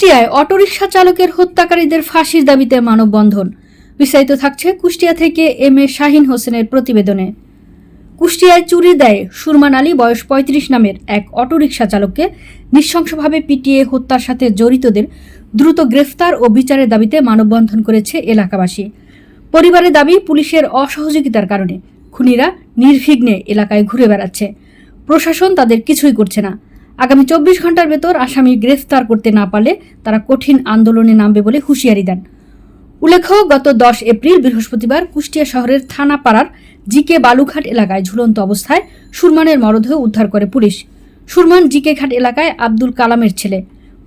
কুষ্টিয়ায় autorickshaw চালকের হত্যাকারীদের ফাঁসির দাবিতে মানববন্ধন। বিস্তারিত থাকছে কুষ্টিয়া থেকে এম এ শাহিন হোসেনের প্রতিবেদনে। কুষ্টিয়ায় চুরি দেয় সুরমান আলী, বয়স পঁয়ত্রিশ নামের এক অটোরিকশা চালককে। নৃশংসভাবে পিটিয়ে হত্যার সাথে জড়িতদের দ্রুত গ্রেফতার ও বিচারের দাবিতে মানববন্ধন করেছে এলাকাবাসী। পরিবারের দাবি, পুলিশের অসহযোগিতার কারণে খুনিরা নির্বিঘ্নে এলাকায় ঘুরে বেড়াচ্ছে। প্রশাসন তাদের কিছুই করছে না। আগামী চব্বিশ ঘণ্টার ভেতর আসামি গ্রেফতার করতে না পারলে তারা কঠিন আন্দোলনে নামবে বলে হুঁশিয়ারি দেন। উল্লেখ্য, গত দশ এপ্রিল বৃহস্পতিবার কুষ্টিয়া শহরের থানাপাড়ার জিকে বালুঘাট এলাকায় ঝুলন্ত অবস্থায় সুরমানের মরদেহ উদ্ধার করে পুলিশ। সুরমান জিকে ঘাট এলাকায় আব্দুল কালামের ছেলে।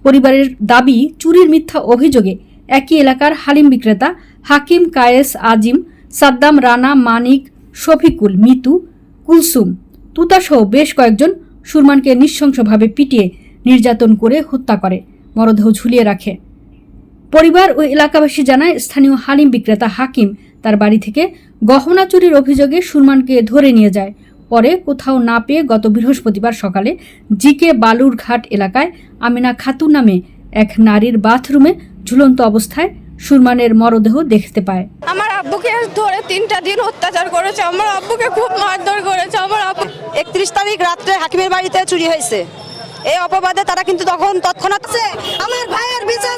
পরিবারের দাবি, চুরির মিথ্যা অভিযোগে একই এলাকার হালিম বিক্রেতা হাকিম কায়েস আজিম, সাদ্দাম রানা, মানিক, শফিকুল, মিতু, কুলসুম, তুতাসহ বেশ কয়েকজন সুরমানকে নৃশংসভাবে পিটিয়ে নির্যাতন করে হত্যা করে, মরদেহ ঝুলিয়ে রাখে। পরিবার ও এলাকাবাসী জানায়, স্থানীয় হালিম বিক্রেতা হাকিম তার বাড়ি থেকে গহনা চুরির অভিযোগে সুরমানকে ধরে নিয়ে যায়। পরে কোথাও না পেয়ে গত বৃহস্পতিবার সকালে জিকে বালুর ঘাট এলাকায় আমিনা খাতুন নামে এক নারীর বাথরুমে ঝুলন্ত অবস্থায় সুরমানের মরদেহ দেখতে পায়। আমার আব্বুকে ধরে তিনটা দিন অত্যাচার করেছে। আমার আব্বুকে খুব মারধর করেছে। আমার একত্রিশ তারিখ রাত্রে হাকিমের বাড়িতে চুরি হয়েছে। এই অপবাদে তারা কিন্তু তখন তৎক্ষণাৎ আমার ভাইয়ের বিচার